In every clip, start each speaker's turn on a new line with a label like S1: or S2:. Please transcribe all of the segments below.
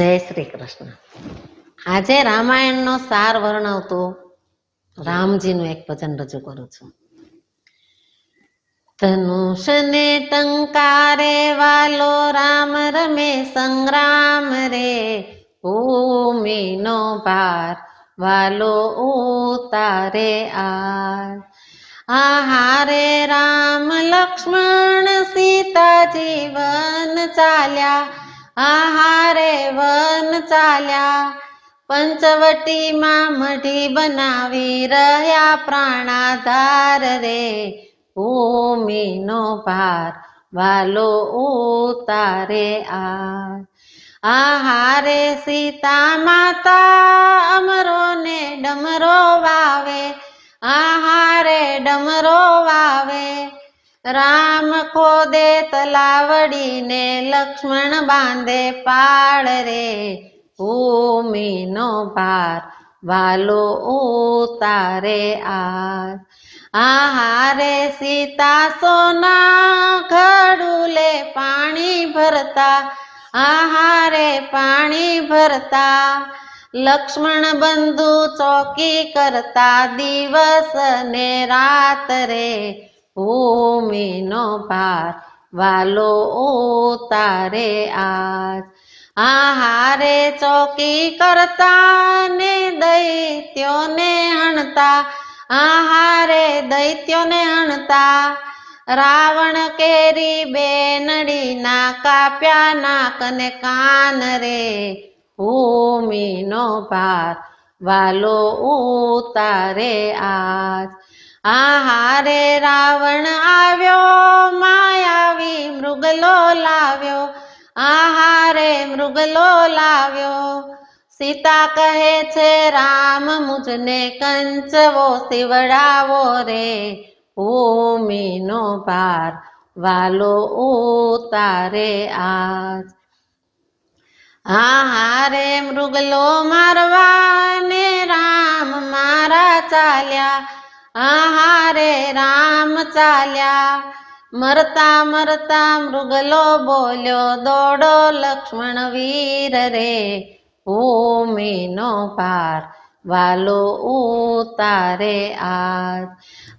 S1: જય શ્રી કૃષ્ણ. આજે રામાયણનો સાર વર્ણવતો રામજીનું એક ભજન રજૂ કરું છું. ધનુષને ટંકારે વાલો રામ રમે સંગ્રામ રે. ભૂમિનો ભાર વાલો ઉતારે આર આહારે રામ લક્ષ્મણ સીતા જીવન ચાલ્યા. આહારે વન ચાલ્યા, પંચવટીમાં મઢી બનાવી રહ્યા પ્રાણાધાર રે. ભૂમિનો ભાર વાલો ઉતારે આ આહારે સીતા માતા અમરો ને ડમરો વાવે, આહારે ડમરો વાવે. રામ ખોદે તલાવડીને લક્ષ્મણ બાંધે પાળ રે. ભૂમિનો ભાર વાલો ઉતારે આર આહારે સીતા સોના ખડુલે પાણી ભરતા. આહારે પાણી ભરતા. લક્ષ્મણ બંધુ ચોકી કરતા. દિવસ ને રાત રે. ભૂમિનો ભાર, વાલો ઉતારે આજ. આહારે ચોકી કરતા ને દૈત્યોને હણતા, આહારે દૈત્યોને હણતા. રાવણ કેરી બેનડીના કાપ્યા નાક ને કાન રે. ભૂમિનો ભાર, વાલો ઉતારે આજ. આહારે રાવણ આવ્યો માયાવી મૃગલો લાવ્યો. આહારે મૃગલો લાવ્યો. સીતા કહે છે, રામ, મુજને કંચવો શિવડાવો રે. ભૂમિનો ભાર વાલો ઉતારે આજ. આહારે મૃગલો મારવા ને રામ મારા ચાલ્યા. આહારે રામ ચાલ્યા. મરતા મરતા મૃગલો બોલ્યો, દોડો લક્ષ્મણ વીર રે, ભૂમિનો પાર વાલો ઉતારે આજ.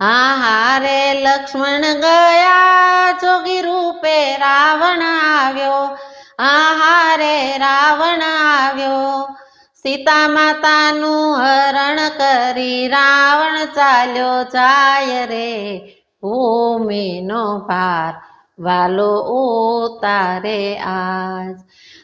S1: આહારે લક્ષ્મણ ગયા, જોગી રૂપે રાવણ આવ્યો. આહારે રાવણ આવ્યો સીતા માતાનું હરણ કરી રાવણ ચાલ્યો જાય રે. ભૂમિનો ભાર વાલો ઉતારે આજ.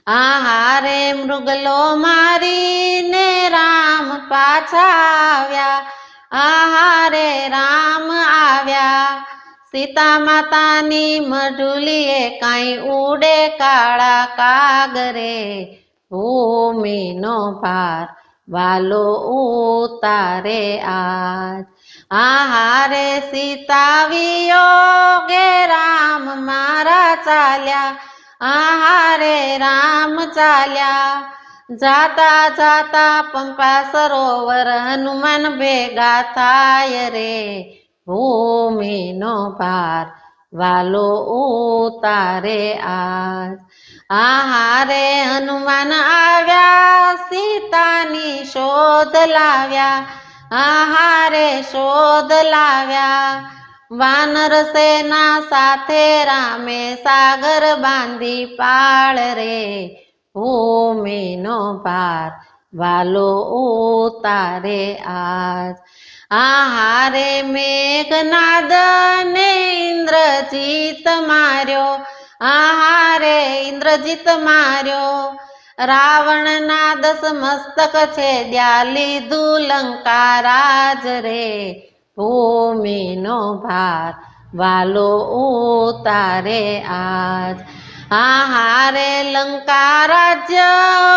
S1: આહારે મૃગલો મારીને રામ પાછા આવ્યા. આહારે રામ આવ્યા. સીતા માતાની મઢુલીએ કાંઈ ઉડે કાળા કાગરે. ભૂમિનો પાર, વાલો ઉતારે આજ. આહારે સીતાવીઓ ગે રામ મારા ચાલ્યા, આહારે રામ ચાલ્યા. જાતા જાતા પંપા સરોવર હનુમાન ભેગા થાય રે ભૂમિનો ભાર વાલો તારે આજ. આહારે હનુમાન આવ્યા, સીતાની શોધ લાવ્યા. આહારે શોધ લાવ્યા. વાનર સેના સાથે રામે સાગર બાંધી પાળ રે. ભૂમિનો ભાર વાલો, ઓ તારે આજ. આહારે મેઘનાદ ને ઇન્દ્રજીત માર્યો. આહારે ઇન્દ્રજીત માર્યો. રાવણના દસ મસ્તક છે દ્યાલી દુલંકા લંકા રાજ રે. ભૂમિનો ભાર. વાલો ઉતારે આજ. આહારે લંકા રાજ્ય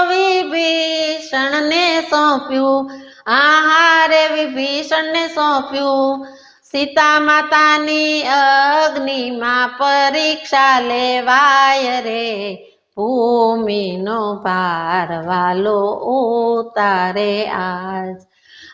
S1: વિભીષણને સોંપ્યું. આહારે વિભીષણને સોંપ્યું. સીતા માતાની અગ્નિમાં પરીક્ષા લેવાય રે. ભૂમિનો ભાર વાલો ઉતારે આજ.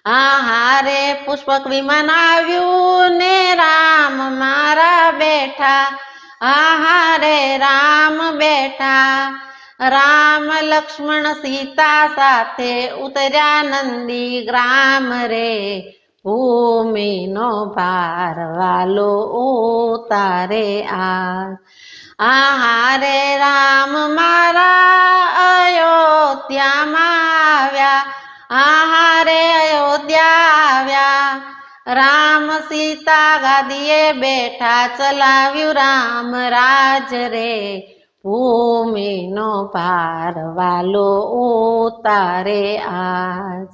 S1: આહારે પુષ્પક વિમાન આવ્યું ને રામ મારા બેઠા. આહારે રામ બેઠા રામ લક્ષ્મણ સીતા સાથે ઉતર્યા નંદી ગ્રામ રે. ભૂમિનો ભાર વાલો ઉતારે આ આહારે રામ મારા અયોધ્યામાં આવ્યા. આહારે અયોધ્યા આવ્યા. રામ સીતા ગાદીએ બેઠા ચલાવ્યું રામ રાજ રે. ભૂમિનો ભાર વાલો ઉતારે આજ.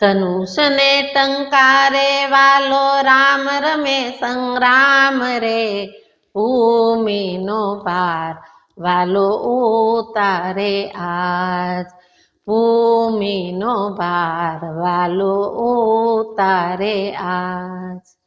S1: ધનુષને ટંકારે વાલો રામ રમે સંગ્રામ રે. ભૂમિનો ભાર વાલો ઉતારે આજ. ભૂમિનો ભાર વાલો ઉતારે આજ.